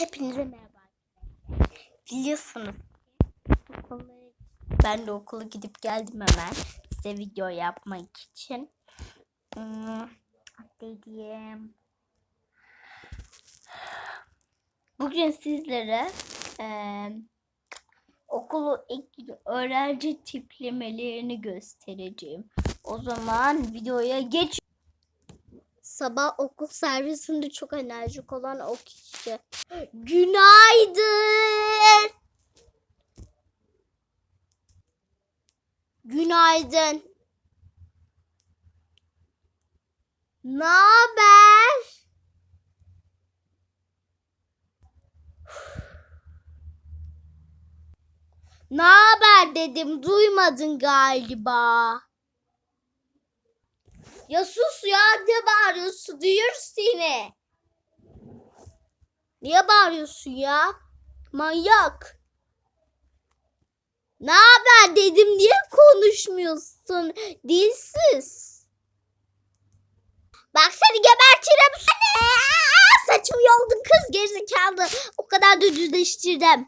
Hepinize merhaba. Biliyorsunuz ben de okula gidip geldim hemen size video yapmak için. Hmm, ne diyeyim? Bugün sizlere eee okulu ilk öğrenci tiplemelerini göstereceğim. O zaman videoya geç. Sabah okul servisinde çok enerjik olan o kişi. Günaydın. Günaydın. Ne haber? Ne haber dedim duymadın galiba. Ya sus ya ne bağırıyorsun duyuyoruz seni. Niye bağırıyorsun ya? Manyak. Ne haber dedim niye konuşmuyorsun? Dilsiz. Bak seni gebertirim Saçımı yoldun kız gerizekalı. O kadar da düzleştirdim.